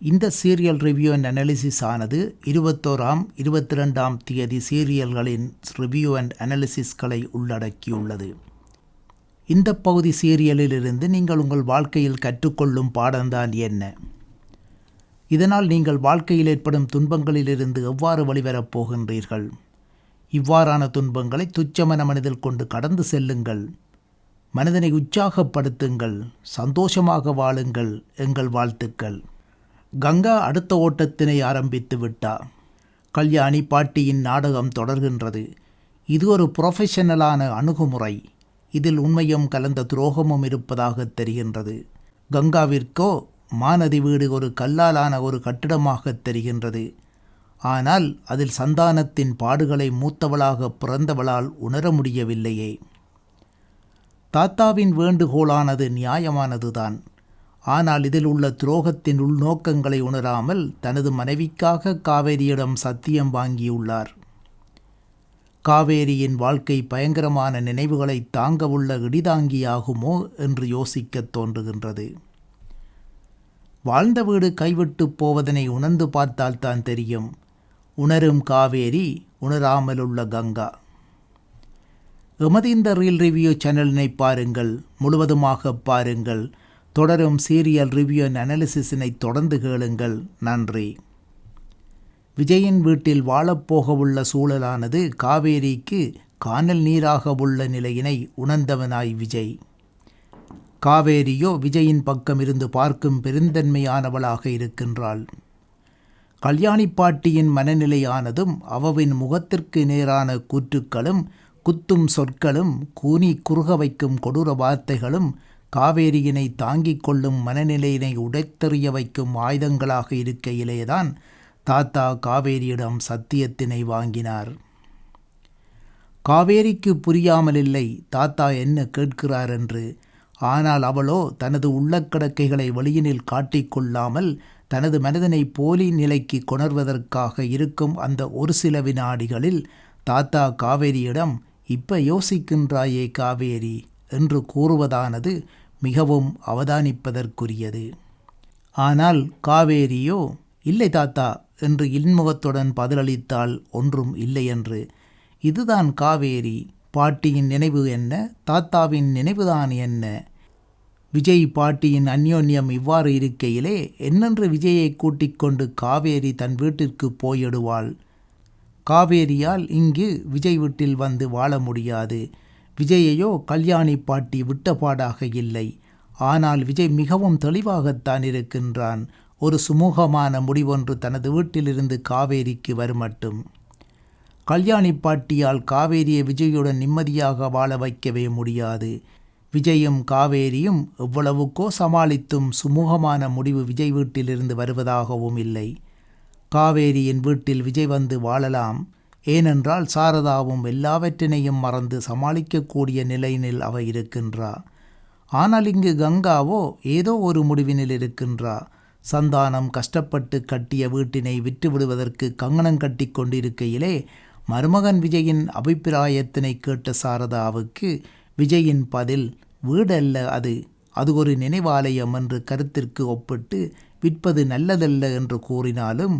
இந்த serial review and analysis ஆனது இருபத்தோராம் இருபத்தி ரெண்டாம் தேதி சீரியல்களின் ரிவ்யூ அண்ட் அனாலிசிஸ்களை உள்ளடக்கியுள்ளது. இந்த பகுதி சீரியலிலிருந்து நீங்கள் உங்கள் வாழ்க்கையில் கற்றுக்கொள்ளும் பாடம்தான் என்ன? இதனால் நீங்கள் வாழ்க்கையில் ஏற்படும் துன்பங்களிலிருந்து எவ்வாறு வழிவரப் போகின்றீர்கள்? இவ்வாறான துன்பங்களை துச்சமன மனதில் கொண்டு கடந்து செல்லுங்கள். மனிதனை உற்சாகப்படுத்துங்கள். சந்தோஷமாக வாழுங்கள். எங்கள் வாழ்த்துக்கள். கங்கா அடுத்த ஓட்டத்தினை ஆரம்பித்து விட்டார். கல்யாணி பாட்டியின் நாடகம் தொடர்கின்றது. இது ஒரு புரொஃபஷனலான அணுகுமுறை. இதில் உண்மையும் கலந்த துரோகமும் இருப்பதாக தெரிகின்றது. கங்காவிற்கோ மாநதி வீடு ஒரு கல்லாலான ஒரு கட்டிடமாக தெரிகின்றது. ஆனால் அதில் சந்தானத்தின் பாடுகளை மூத்தவளாக பிறந்தவளால் உணர முடியவில்லையே. தாத்தாவின் வேண்டுகோளானது நியாயமானதுதான். ஆனால் இதில் உள்ள துரோகத்தின் உள்நோக்கங்களை உணராமல் தனது மனைவிக்காக காவேரியிடம் சத்தியம் வாங்கியுள்ளார். காவேரியின் வாழ்க்கை பயங்கரமான நினைவுகளை தாங்கவுள்ள இடிதாங்கியாகுமோ என்று யோசிக்கத் தோன்றுகின்றது. வாழ்ந்த வீடு கைவிட்டு போவதனை உணர்ந்து பார்த்தால்தான் தெரியும். உணரும் காவேரி உணராமலுள்ள கங்கா. எமது இந்த ரீல் ரிவ்யூ சேனலினை பாருங்கள் முழுவதுமாக பாருங்கள். தொடரும் சீரியல் ரிவ்யூ அண்ட் அனாலிசிஸினை தொடர்ந்து கேளுங்கள். நன்றி. விஜயின் வீட்டில் வாழப்போகவுள்ள சூழலானது காவேரிக்கு கானல் நீராக உள்ள நிலையினை உணர்ந்தவனாய் விஜய். காவேரியோ விஜயின் பக்கம் இருந்து பார்க்கும் பெருந்தன்மையானவளாக இருக்கின்றாள். கல்யாணி பாட்டியின் மனநிலையானதும் அவவின் முகத்திற்கு நேரான கூற்றுக்களும் குத்தும் சொற்களும் கூனி குறுக வைக்கும் கொடூர வார்த்தைகளும் காவேரியினை தாங்கிக் கொள்ளும் மனநிலையினை உடைத்தெறிய வைக்கும் ஆயுதங்களாக இருக்கையிலேதான் தாத்தா காவேரியிடம் சத்தியத்தினை வாங்கினார். காவேரிக்கு புரியாமலில்லை தாத்தா என்ன கேட்கிறார் என்று ஆனால் அவளோ தனது உள்ளக்கடக்கைகளை வெளியினில் காட்டிக்கொள்ளாமல் தனது மனதனை போலி நிலைக்கு கொணர்வதற்காக இருக்கும் அந்த ஒரு சில வினாடிகளில் தாத்தா காவேரியிடம் இப்ப யோசிக்கின்றாயே காவேரி என்று கூறுவதானது மிகவும் அவதானிப்பதற்குரியது. ஆனால் காவேரியோ இல்லை தாத்தா என்று இன்முகத்துடன் பதிலளித்தால் ஒன்றும் இல்லை என்று. இதுதான் காவேரி பாட்டியின் நினைவு என்ன தாத்தாவின் நினைவுதான் என்ன? விஜய் பாட்டியின் அந்யோன்யம் இவ்வாறு இருக்கையிலே என்னென்று விஜயை கூட்டிக் கொண்டு காவேரி தன் வீட்டிற்கு போயிடுவாள்? காவேரியால் இங்கு விஜய் வீட்டில் வந்து வாழ முடியாது. விஜயையோ கல்யாணி பாட்டி விட்டபாடாக இல்லை. ஆனால் விஜய் மிகவும் தெளிவாகத்தான் இருக்கின்றான். ஒரு சுமூகமான முடிவொன்று தனது வீட்டிலிருந்து காவேரிக்கு வருமட்டும். கல்யாணி பாட்டியால் காவேரியை விஜயுடன் நிம்மதியாக வாழ வைக்கவே முடியாது. விஜயும் காவேரியும் எவ்வளவுக்கோ சமாளித்தும் சுமூகமான முடிவு விஜய் வீட்டிலிருந்து வருவதாகவும் இல்லை. காவேரியின் வீட்டில் விஜய் வந்து வாழலாம். ஏனென்றால் சாரதாவும் எல்லாவற்றினையும் மறந்து சமாளிக்கக்கூடிய நிலையினில் அவ இருக்கின்றா. ஆனால் இங்கு கங்காவோ ஏதோ ஒரு முடிவினில் இருக்கின்றா. சந்தானம் கஷ்டப்பட்டு கட்டிய வீட்டினை விற்று விடுவதற்கு கங்கணம் கட்டி கொண்டிருக்கையிலே மருமகன் விஜயின் அபிப்பிராயத்தினை கேட்ட சாரதாவுக்கு விஜயின் பதில் வீடல்ல அது அது ஒரு நினைவாலயம் என்று கருத்திற்கு ஒப்பிட்டு விற்பது நல்லதல்ல என்று கூறினாலும்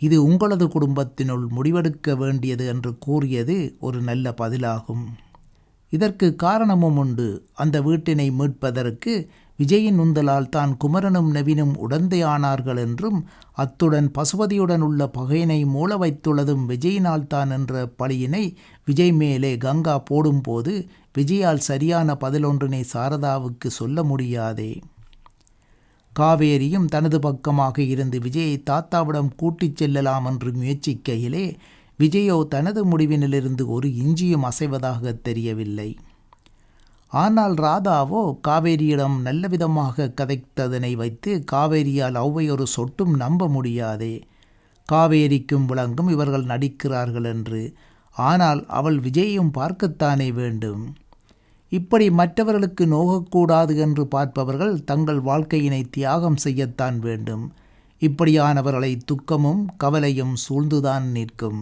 இது உங்களது குடும்பத்தினுள் முடிவெடுக்க வேண்டியது என்று கூறியது ஒரு நல்ல பதிலாகும். இதற்கு காரணமும் உண்டு. அந்த வீட்டினை மீட்பதற்கு விஜயின் உந்தலால் தான் குமரனும் நவீனும் உடந்தையானார்கள் என்றும் அத்துடன் பசுபதியுடன் உள்ள பகையினை மூல வைத்துள்ளதும் விஜயினால் தான் என்ற பழியினை விஜய் மேலே கங்கா போடும்போது விஜயால் சரியான பதிலொன்றினை சாரதாவுக்கு சொல்ல முடியாதே. காவேரியும் தனது பக்கமாக இருந்து விஜயை தாத்தாவிடம் கூட்டிச் செல்லலாம் என்று முயற்சிக்கையிலே விஜயோ தனது முடிவினிலிருந்து ஒரு இஞ்சியும் அசைவதாக தெரியவில்லை. ஆனால் ராதாவோ காவேரியிடம் நல்ல விதமாக கதைத்ததனை வைத்து காவேரியால் அவ்வை ஒரு சொட்டும் நம்ப முடியாதே. காவேரிக்கும் விளங்கும் இவர்கள் நடிக்கிறார்கள் என்று. ஆனால் அவள் விஜயையும் பார்க்கத்தானே வேண்டும்? இப்படி மற்றவர்களுக்கு நோகக்கூடாது என்று பார்ப்பவர்கள் தங்கள் வாழ்க்கையினை தியாகம் செய்யத்தான் வேண்டும். இப்படியானவர்களை துக்கமும் கவலையும் சூழ்ந்துதான் நிற்கும்.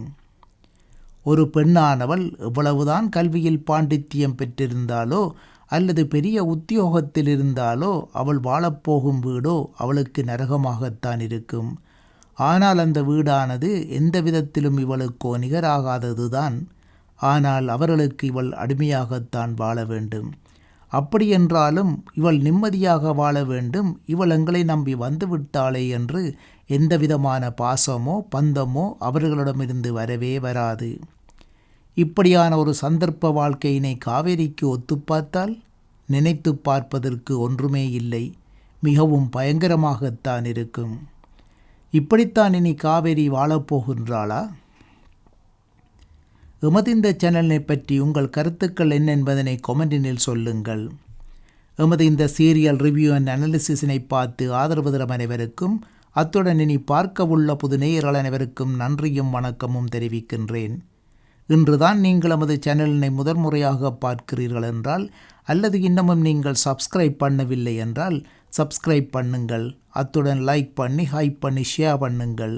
ஒரு பெண்ணானவள் எவ்வளவுதான் கல்வியில் பாண்டித்தியம் பெற்றிருந்தாலோ அல்லது பெரிய உத்தியோகத்தில் இருந்தாலோ அவள் வாழப்போகும் வீடோ அவளுக்கு நரகமாகத்தான் இருக்கும். ஆனால் அந்த வீடானது எந்த விதத்திலும் இவளுக்கோ நிகராகாததுதான். ஆனால் அவர்களுக்கு இவள் அடிமையாகத்தான் வாழ வேண்டும். அப்படியென்றாலும் இவள் நிம்மதியாக வாழ வேண்டும். இவள் எங்களை நம்பி வந்துவிட்டாளே என்று எந்தவிதமான பாசமோ பந்தமோ அவர்களிடமிருந்து வரவே வராது. இப்படியான ஒரு சந்தர்ப்ப வாழ்க்கையினை காவேரிக்கு ஒத்துப்பார்த்தால் நினைத்து பார்ப்பதற்கு ஒன்றுமே இல்லை. மிகவும் பயங்கரமாகத்தான் இருக்கும். இப்படித்தான் இனி காவேரி வாழப்போகின்றாளா எமது இந்த சேனலினை பற்றி உங்கள் கருத்துக்கள் என்ன என்பதனை கொமெண்டினில் சொல்லுங்கள். எமது இந்த சீரியல் ரிவ்யூ அண்ட் அனாலிசிஸினை பார்த்து ஆதரவு தரும் அனைவருக்கும் அத்துடன் இனி பார்க்க உள்ள புது நேயர்கள் அனைவருக்கும் நன்றியும் வணக்கமும் தெரிவிக்கின்றேன். இன்றுதான் நீங்கள் நமது சேனலினை முதன்முறையாக பார்க்கிறீர்கள் என்றால் அல்லது இன்னமும் நீங்கள் சப்ஸ்கிரைப் பண்ணவில்லை என்றால் சப்ஸ்கிரைப் பண்ணுங்கள். அத்துடன் லைக் பண்ணி ஹைப் பண்ணி ஷேர் பண்ணுங்கள்.